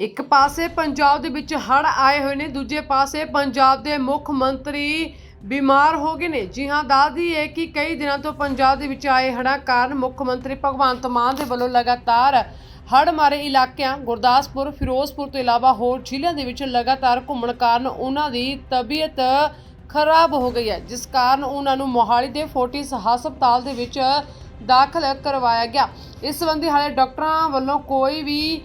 ਇੱਕ ਪਾਸੇ ਪੰਜਾਬ ਦੇ ਵਿੱਚ ਹੜ੍ਹ ਆਏ ਹੋਏ ਨੇ, ਦੂਜੇ ਪਾਸੇ ਪੰਜਾਬ ਦੇ ਮੁੱਖ ਮੰਤਰੀ ਬਿਮਾਰ ਹੋ ਗਏ ਨੇ। ਜੀ ਹਾਂ ਦੱਸਦੀ ਹੈ ਕਿ ਕਈ ਦਿਨਾਂ ਤੋਂ ਪੰਜਾਬ ਦੇ ਵਿੱਚ ਆਏ ਹੜ੍ਹਾਂ ਕਾਰਨ ਮੁੱਖ ਮੰਤਰੀ ਭਗਵੰਤ ਮਾਨ ਦੇ ਵੱਲੋਂ ਲਗਾਤਾਰ ਹੜ੍ਹ ਮਾਰੇ ਇਲਾਕਿਆਂ, ਗੁਰਦਾਸਪੁਰ, ਫਿਰੋਜ਼ਪੁਰ ਤੋਂ ਇਲਾਵਾ ਹੋਰ ਜ਼ਿਲ੍ਹਿਆਂ ਦੇ ਵਿੱਚ ਲਗਾਤਾਰ ਘੁੰਮਣ ਕਾਰਨ ਉਹਨਾਂ ਦੀ ਤਬੀਅਤ ਖਰਾਬ ਹੋ ਗਈ ਹੈ, ਜਿਸ ਕਾਰਨ ਉਹਨਾਂ ਨੂੰ ਮੋਹਾਲੀ ਦੇ ਫੋਰਟਿਸ ਹਸਪਤਾਲ ਦੇ ਵਿੱਚ ਦਾਖਲ ਕਰਵਾਇਆ ਗਿਆ। ਇਸ ਸੰਬੰਧੀ ਹਾਲੇ ਡਾਕਟਰਾਂ ਵੱਲੋਂ ਕੋਈ ਵੀ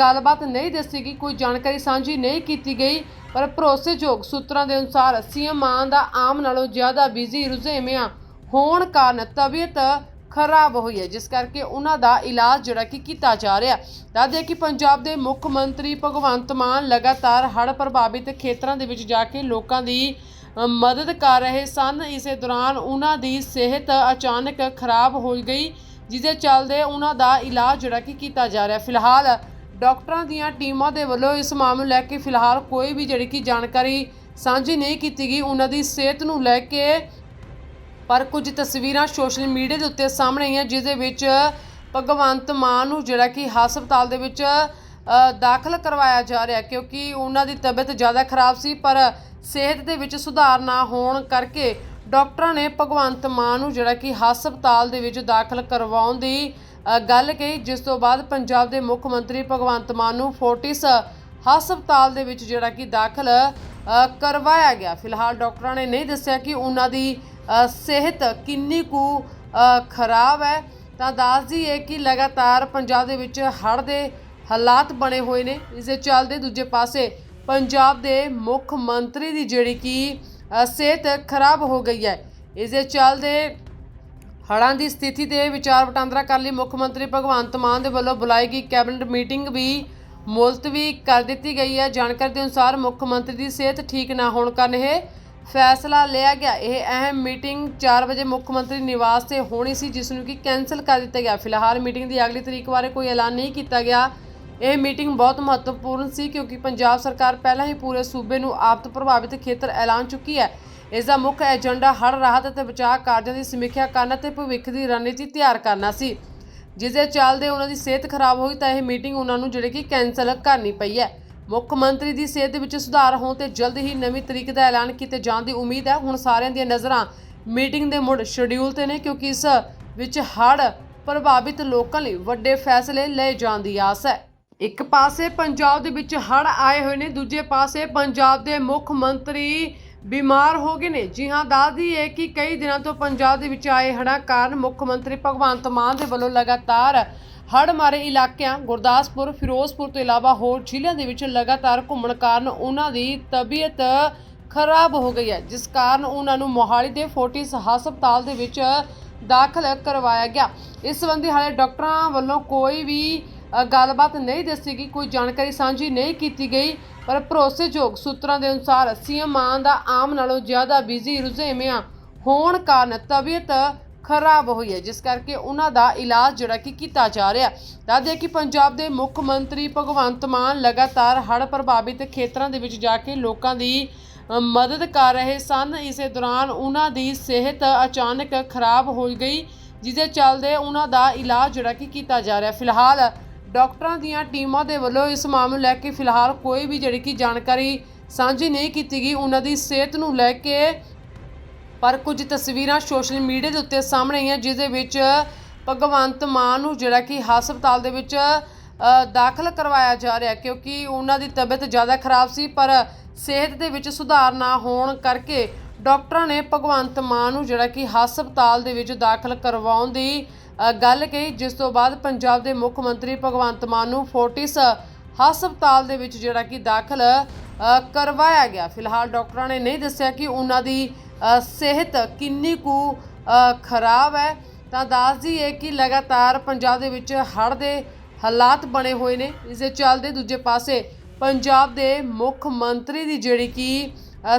ਗੱਲਬਾਤ ਨਹੀਂ ਦੱਸੀ ਗਈ, ਕੋਈ ਜਾਣਕਾਰੀ ਸਾਂਝੀ ਨਹੀਂ ਕੀਤੀ ਗਈ, ਪਰ ਭਰੋਸੇਯੋਗ ਸੂਤਰਾਂ ਦੇ ਅਨੁਸਾਰ ਸੀਐਮ ਮਾਨ ਦਾ ਆਮ ਨਾਲੋਂ ਜ਼ਿਆਦਾ ਬਿਜ਼ੀ ਰੁਝੇਵਿਆਂ ਹੋਣ ਕਾਰਨ ਤਬੀਅਤ ਖਰਾਬ ਹੋਈ ਹੈ, ਜਿਸ ਕਰਕੇ ਉਹਨਾਂ ਦਾ ਇਲਾਜ ਜਿਹੜਾ ਕਿ ਕੀਤਾ ਜਾ ਰਿਹਾ। ਦੱਸਦੇ ਕਿ ਪੰਜਾਬ ਦੇ ਮੁੱਖ ਮੰਤਰੀ ਭਗਵੰਤ ਮਾਨ ਲਗਾਤਾਰ ਹੜ੍ਹ ਪ੍ਰਭਾਵਿਤ ਖੇਤਰਾਂ ਦੇ ਵਿੱਚ ਜਾ ਕੇ ਲੋਕਾਂ ਦੀ ਮਦਦ ਕਰ ਰਹੇ ਸਨ। ਇਸੇ ਦੌਰਾਨ ਉਹਨਾਂ ਦੀ ਸਿਹਤ ਅਚਾਨਕ ਖਰਾਬ ਹੋ ਗਈ ਜਿਹਦੇ ਚੱਲਦੇ ਉਹਨਾਂ ਦਾ ਇਲਾਜ ਜਿਹੜਾ ਕਿ ਕੀਤਾ ਜਾ ਰਿਹਾ। ਫਿਲਹਾਲ ਡਾਕਟਰਾਂ ਦੀਆਂ ਟੀਮਾਂ ਦੇ ਵੱਲੋਂ ਇਸ ਮਾਮਲੇ ਲੈ ਕੇ ਫਿਲਹਾਲ ਕੋਈ ਵੀ ਜਿਹੜੀ ਕਿ ਜਾਣਕਾਰੀ ਸਾਂਝੀ ਨਹੀਂ ਕੀਤੀ ਗਈ, ਉਹਨਾਂ ਦੀ ਸਿਹਤ ਨੂੰ ਲੈ ਕੇ। ਪਰ ਕੁਝ ਤਸਵੀਰਾਂ ਸੋਸ਼ਲ ਮੀਡੀਆ ਦੇ ਉੱਤੇ ਸਾਹਮਣੇ ਆਈਆਂ ਜਿਸ ਦੇ ਵਿੱਚ ਭਗਵੰਤ ਮਾਨ ਨੂੰ ਜਿਹੜਾ ਕਿ ਹਸਪਤਾਲ ਦੇ ਵਿੱਚ ਦਾਖਲ ਕਰਵਾਇਆ ਜਾ ਰਿਹਾ ਕਿਉਂਕਿ ਉਹਨਾਂ ਦੀ ਤਬੀਅਤ ਜ਼ਿਆਦਾ ਖਰਾਬ ਸੀ, ਪਰ ਸਿਹਤ ਦੇ ਵਿੱਚ ਸੁਧਾਰ ਨਾ ਹੋਣ ਕਰਕੇ ਡਾਕਟਰਾਂ ਨੇ ਭਗਵੰਤ ਮਾਨ ਨੂੰ ਜਿਹੜਾ ਕਿ ਹਸਪਤਾਲ ਦੇ ਵਿੱਚ ਦਾਖਲ ਕਰਵਾਉਣ ਦੀ ਗੱਲ ਕਹੀ, ਜਿਸ ਤੋਂ ਬਾਅਦ ਪੰਜਾਬ ਦੇ ਮੁੱਖ ਮੰਤਰੀ ਭਗਵੰਤ ਮਾਨ ਨੂੰ ਫੋਰਟਿਸ ਹਸਪਤਾਲ ਦੇ ਵਿੱਚ ਜਿਹੜਾ ਕਿ ਦਾਖਲ ਕਰਵਾਇਆ ਗਿਆ। ਫਿਲਹਾਲ ਡਾਕਟਰਾਂ ਨੇ ਨਹੀਂ ਦੱਸਿਆ ਕਿ ਉਹਨਾਂ ਦੀ ਸਿਹਤ ਕਿੰਨੀ ਕੁ ਖਰਾਬ ਹੈ। ਤਾਂ ਦੱਸਦੀ ਹੈ ਕਿ ਲਗਾਤਾਰ ਪੰਜਾਬ ਦੇ ਵਿੱਚ ਹੜ੍ਹ ਦੇ ਹਾਲਾਤ ਬਣੇ ਹੋਏ ਨੇ। ਇਸ ਦੇ ਚੱਲਦੇ ਦੂਜੇ ਪਾਸੇ ਪੰਜਾਬ ਦੇ ਮੁੱਖ ਮੰਤਰੀ ਦੀ ਜਿਹੜੀ ਕਿ ਸਿਹਤ ਖਰਾਬ ਹੋ ਗਈ ਹੈ। ਇਸ ਦੇ ਚੱਲਦੇ ਹੜ੍ਹਾਂ ਦੀ ਸਥਿਤੀ ਤੇ ਵਿਚਾਰ ਵਟਾਂਦਰਾ ਕਰਨ ਲਈ ਮੁੱਖ ਮੰਤਰੀ ਭਗਵੰਤ ਮਾਨ ਦੇ ਵੱਲੋਂ ਬੁਲਾਈ ਗਈ ਕੈਬਨਿਟ ਮੀਟਿੰਗ ਵੀ ਮੁਲਤਵੀ ਕਰ ਦਿੱਤੀ ਗਈ ਹੈ। ਜਾਣਕਾਰੀ ਦੇ ਅਨੁਸਾਰ ਮੁੱਖ ਮੰਤਰੀ ਦੀ ਸਿਹਤ ਠੀਕ ਨਾ ਹੋਣ ਕਾਰਨ ਇਹ ਫੈਸਲਾ ਲਿਆ ਗਿਆ। ਇਹ ਅਹਿਮ ਮੀਟਿੰਗ 4 ਵਜੇ ਮੁੱਖ ਮੰਤਰੀ ਨਿਵਾਸ ਤੇ ਹੋਣੀ ਸੀ, ਜਿਸ ਨੂੰ ਕਿ ਕੈਨਸਲ ਕਰ ਦਿੱਤਾ ਗਿਆ। ਫਿਲਹਾਲ ਮੀਟਿੰਗ ਦੀ ਅਗਲੀ ਤਰੀਕ ਬਾਰੇ ਕੋਈ ਐਲਾਨ ਨਹੀਂ ਕੀਤਾ ਗਿਆ। ਇਹ ਮੀਟਿੰਗ ਬਹੁਤ ਮਹੱਤਵਪੂਰਨ ਸੀ, ਕਿਉਂਕਿ ਪੰਜਾਬ ਸਰਕਾਰ ਪਹਿਲਾਂ ਹੀ ਪੂਰੇ ਸੂਬੇ ਨੂੰ ਆਪਤ ਪ੍ਰਭਾਵਿਤ ਖੇਤਰ ਐਲਾਨ ਚੁੱਕੀ ਹੈ। ਇਸ ਦਾ ਮੁੱਖ ਏਜੰਡਾ ਹੜ੍ਹ ਰਾਹਤ ਅਤੇ ਬਚਾਅ ਕਾਰਜਾਂ ਦੀ ਸਮੀਖਿਆ ਕਰਨਾ ਅਤੇ ਭਵਿੱਖ ਦੀ ਰਣਨੀਤੀ ਤਿਆਰ ਕਰਨਾ ਸੀ। ਜਿਸ ਦੇ ਚੱਲਦੇ ਉਹਨਾਂ ਦੀ ਸਿਹਤ ਖਰਾਬ ਹੋਈ ਤਾਂ ਇਹ ਮੀਟਿੰਗ ਉਹਨਾਂ ਨੂੰ ਜਿਹੜੇ ਕਿ ਕੈਨਸਲ ਕਰਨੀ ਪਈ ਹੈ। ਮੁੱਖ ਮੰਤਰੀ ਦੀ ਸਿਹਤ ਵਿੱਚ ਸੁਧਾਰ ਹੋਣ ਤੇ ਜਲਦ ਹੀ ਨਵੀਂ ਤਰੀਕ ਦਾ ਐਲਾਨ ਕੀਤੇ ਜਾਣ ਦੀ ਉਮੀਦ ਹੈ। ਹੁਣ ਸਾਰਿਆਂ ਦੀਆਂ ਨਜ਼ਰਾਂ ਮੀਟਿੰਗ ਦੇ ਮੁੜ ਸ਼ਡਿਊਲ ਤੇ ਨੇ ਕਿਉਂਕਿ ਇਸ ਵਿੱਚ ਹੜ੍ਹ ਪ੍ਰਭਾਵਿਤ ਲੋਕਾਂ ਲਈ ਵੱਡੇ ਫੈਸਲੇ ਲਏ ਜਾਣ ਦੀ ਆਸ ਹੈ। ਇੱਕ ਪਾਸੇ ਪੰਜਾਬ ਦੇ ਵਿੱਚ ਹੜ੍ਹ ਆਏ ਹੋਏ ਨੇ, ਦੂਜੇ ਪਾਸੇ ਪੰਜਾਬ ਦੇ ਮੁੱਖ ਮੰਤਰੀ ਬਿਮਾਰ ਹੋ ਗਏ ਨੇ। ਜੀ ਹਾਂ, ਦੱਸਦੀ ਹੈ ਕਿ ਕਈ ਦਿਨਾਂ ਤੋਂ ਪੰਜਾਬ ਦੇ ਵਿੱਚ ਆਏ ਹੜ੍ਹਾਂ ਕਾਰਨ ਮੁੱਖ ਮੰਤਰੀ ਭਗਵੰਤ ਮਾਨ ਦੇ ਵੱਲੋਂ ਲਗਾਤਾਰ ਹੜ੍ਹ ਮਾਰੇ ਇਲਾਕਿਆਂ, ਗੁਰਦਾਸਪੁਰ, ਫਿਰੋਜ਼ਪੁਰ ਤੋਂ ਇਲਾਵਾ ਹੋਰ ਜ਼ਿਲ੍ਹਿਆਂ ਦੇ ਵਿੱਚ ਲਗਾਤਾਰ ਘੁੰਮਣ ਕਾਰਨ ਉਹਨਾਂ ਦੀ ਤਬੀਅਤ ਖਰਾਬ ਹੋ ਗਈ ਹੈ, ਜਿਸ ਕਾਰਨ ਉਹਨਾਂ ਨੂੰ ਮੋਹਾਲੀ ਦੇ ਫੋਰਟਿਸ ਹਸਪਤਾਲ ਦੇ ਵਿੱਚ ਦਾਖਲ ਕਰਵਾਇਆ ਗਿਆ। ਇਸ ਸੰਬੰਧੀ ਹਾਲੇ ਡਾਕਟਰਾਂ ਵੱਲੋਂ ਕੋਈ ਵੀ ਗੱਲਬਾਤ ਨਹੀਂ ਦੱਸੀ ਗਈ, ਕੋਈ ਜਾਣਕਾਰੀ ਸਾਂਝੀ ਨਹੀਂ ਕੀਤੀ ਗਈ। ਪਰ ਭਰੋਸੇਯੋਗ ਸੂਤਰਾਂ ਦੇ ਅਨੁਸਾਰ ਸੀਐਮ ਮਾਨ ਦਾ ਆਮ ਨਾਲੋਂ ਜ਼ਿਆਦਾ ਬਿਜ਼ੀ ਰੁਝੇਵਿਆਂ ਹੋਣ ਕਾਰਨ ਤਬੀਅਤ ਖਰਾਬ ਹੋਈ ਹੈ, ਜਿਸ ਕਰਕੇ ਉਹਨਾਂ ਦਾ ਇਲਾਜ ਜਿਹੜਾ ਕਿ ਕੀਤਾ ਜਾ ਰਿਹਾ ਦੱਸਦੇ ਕਿ ਪੰਜਾਬ ਦੇ ਮੁੱਖ ਮੰਤਰੀ ਭਗਵੰਤ ਮਾਨ ਲਗਾਤਾਰ ਹੜ੍ਹ ਪ੍ਰਭਾਵਿਤ ਖੇਤਰਾਂ ਦੇ ਵਿੱਚ ਜਾ ਕੇ ਲੋਕਾਂ ਦੀ ਮਦਦ ਕਰ ਰਹੇ ਸਨ। ਇਸੇ ਦੌਰਾਨ ਉਹਨਾਂ ਦੀ ਸਿਹਤ ਅਚਾਨਕ ਖਰਾਬ ਹੋ ਗਈ ਜਿਹਦੇ ਚੱਲਦੇ ਉਹਨਾਂ ਦਾ ਇਲਾਜ ਜਿਹੜਾ ਕਿ ਕੀਤਾ ਜਾ ਰਿਹਾ ਫਿਲਹਾਲ ਡਾਕਟਰਾਂ ਦੀਆਂ ਟੀਮਾਂ ਦੇ ਵੱਲੋਂ ਇਸ ਮਾਮਲੇ ਨੂੰ ਲੈ ਕੇ ਫਿਲਹਾਲ ਕੋਈ ਵੀ ਜਿਹੜੀ ਕਿ ਜਾਣਕਾਰੀ ਸਾਂਝੀ ਨਹੀਂ ਕੀਤੀ ਗਈ, ਉਹਨਾਂ ਦੀ ਸਿਹਤ ਨੂੰ ਲੈ ਕੇ ਪਰ ਕੁਝ ਤਸਵੀਰਾਂ ਸੋਸ਼ਲ ਮੀਡੀਆ ਦੇ ਉੱਤੇ ਸਾਹਮਣੇ ਆਈਆਂ ਜਿਸ ਦੇ ਵਿੱਚ ਭਗਵੰਤ ਮਾਨ ਨੂੰ ਜਿਹੜਾ ਕਿ ਹਸਪਤਾਲ ਦੇ ਵਿੱਚ ਦਾਖਲ ਕਰਵਾਇਆ ਜਾ ਰਿਹਾ ਕਿਉਂਕਿ ਉਹਨਾਂ ਦੀ ਤਬੀਅਤ ਜ਼ਿਆਦਾ ਖਰਾਬ ਸੀ, ਪਰ ਸਿਹਤ ਦੇ ਵਿੱਚ ਸੁਧਾਰ ਨਾ ਹੋਣ ਕਰਕੇ ਡਾਕਟਰਾਂ ਨੇ ਭਗਵੰਤ ਮਾਨ ਨੂੰ ਜਿਹੜਾ ਕਿ ਹਸਪਤਾਲ ਦੇ ਵਿੱਚ ਦਾਖਲ ਕਰਵਾਉਣ ਦੀ ਗੱਲ ਕਹੀ, ਜਿਸ ਤੋਂ ਬਾਅਦ ਪੰਜਾਬ ਦੇ ਮੁੱਖ ਮੰਤਰੀ ਭਗਵੰਤ ਮਾਨ ਨੂੰ ਫੋਰਟਿਸ ਹਸਪਤਾਲ ਦੇ ਵਿੱਚ ਜਿਹੜਾ ਕਿ ਦਾਖਲ ਕਰਵਾਇਆ ਗਿਆ। ਫਿਲਹਾਲ ਡਾਕਟਰਾਂ ਨੇ ਨਹੀਂ ਦੱਸਿਆ ਕਿ ਉਹਨਾਂ ਦੀ ਸਿਹਤ ਕਿੰਨੀ ਕੁ ਖਰਾਬ ਹੈ। ਤਾਂ ਦੱਸਦੀ ਹੈ ਕਿ ਲਗਾਤਾਰ ਪੰਜਾਬ ਦੇ ਵਿੱਚ ਹੜ੍ਹ ਦੇ ਹਾਲਾਤ ਬਣੇ ਹੋਏ ਨੇ। ਇਸ ਦੇ ਚੱਲਦੇ ਦੂਜੇ ਪਾਸੇ ਪੰਜਾਬ ਦੇ ਮੁੱਖ ਮੰਤਰੀ ਦੀ ਜਿਹੜੀ ਕਿ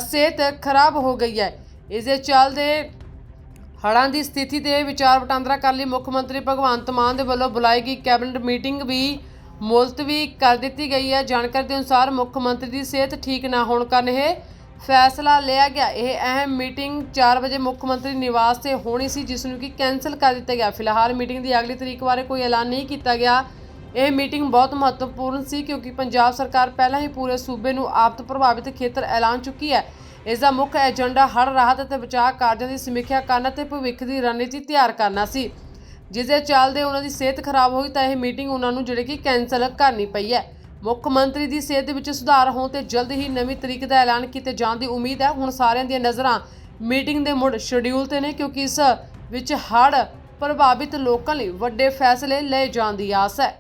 ਸਿਹਤ ਖਰਾਬ ਹੋ ਗਈ ਹੈ। ਇਸ ਦੇ ਚੱਲਦੇ ਹੜ੍ਹਾਂ ਦੀ ਸਥਿਤੀ ਤੇ ਵਿਚਾਰ ਵਟਾਂਦਰਾ ਕਰਨ ਲਈ ਮੁੱਖ ਮੰਤਰੀ ਭਗਵੰਤ ਮਾਨ ਦੇ ਵੱਲੋਂ ਬੁਲਾਈ ਗਈ ਕੈਬਨਿਟ ਮੀਟਿੰਗ ਵੀ ਮੁਲਤਵੀ ਕਰ ਦਿੱਤੀ ਗਈ ਹੈ। ਜਾਣਕਾਰੀ ਦੇ ਅਨੁਸਾਰ ਮੁੱਖ ਮੰਤਰੀ ਦੀ ਸਿਹਤ ਠੀਕ ਨਾ ਹੋਣ ਕਾਰਨ ਇਹ ਫੈਸਲਾ ਲਿਆ ਗਿਆ। ਇਹ ਅਹਿਮ ਮੀਟਿੰਗ 4 ਵਜੇ ਮੁੱਖ ਮੰਤਰੀ ਨਿਵਾਸ ਤੇ ਹੋਣੀ ਸੀ, ਜਿਸ ਨੂੰ ਕਿ ਕੈਨਸਲ ਕਰ ਦਿੱਤਾ ਗਿਆ। ਫਿਲਹਾਲ ਮੀਟਿੰਗ ਦੀ ਅਗਲੀ ਤਰੀਕ ਬਾਰੇ ਕੋਈ ਐਲਾਨ ਨਹੀਂ ਕੀਤਾ ਗਿਆ। ਇਹ ਮੀਟਿੰਗ ਬਹੁਤ ਮਹੱਤਵਪੂਰਨ ਸੀ ਕਿਉਂਕਿ ਪੰਜਾਬ ਸਰਕਾਰ ਪਹਿਲਾਂ ਹੀ ਪੂਰੇ ਸੂਬੇ ਨੂੰ ਆਪਤ ਪ੍ਰਭਾਵਿਤ ਖੇਤਰ ਐਲਾਨ ਚੁੱਕੀ ਹੈ। ਇਸ ਦਾ ਮੁੱਖ ਏਜੰਡਾ ਹੜ੍ਹ ਰਾਹਤ ਅਤੇ ਬਚਾਅ ਕਾਰਜਾਂ ਦੀ ਸਮੀਖਿਆ ਕਰਨ ਅਤੇ ਭਵਿੱਖ ਦੀ ਰਣਨੀਤੀ ਤਿਆਰ ਕਰਨਾ ਸੀ। ਜਿਸ ਦੇ ਚੱਲਦੇ ਉਹਨਾਂ ਦੀ ਸਿਹਤ ਖਰਾਬ ਹੋਈ ਤਾਂ ਇਹ ਮੀਟਿੰਗ ਉਹਨਾਂ ਨੂੰ ਜਿਹੜੇ ਕਿ ਕੈਂਸਲ ਕਰਨੀ ਪਈ ਹੈ। ਮੁੱਖ ਮੰਤਰੀ ਦੀ ਸਿਹਤ ਵਿੱਚ ਸੁਧਾਰ ਹੋਣ ਤੇ ਜਲਦ ਹੀ ਨਵੀਂ ਤਰੀਕ ਦਾ ਐਲਾਨ ਕੀਤੇ ਜਾਣ ਦੀ ਉਮੀਦ ਹੈ। ਹੁਣ ਸਾਰਿਆਂ ਦੀਆਂ ਨਜ਼ਰਾਂ ਮੀਟਿੰਗ ਦੇ ਮੁੜ ਸ਼ਡਿਊਲ ਤੇ ਨੇ ਕਿਉਂਕਿ ਇਸ ਵਿੱਚ ਹੜ੍ਹ ਪ੍ਰਭਾਵਿਤ ਲੋਕਾਂ ਲਈ ਵੱਡੇ ਫੈਸਲੇ ਲਏ ਜਾਣ ਦੀ ਆਸ ਹੈ।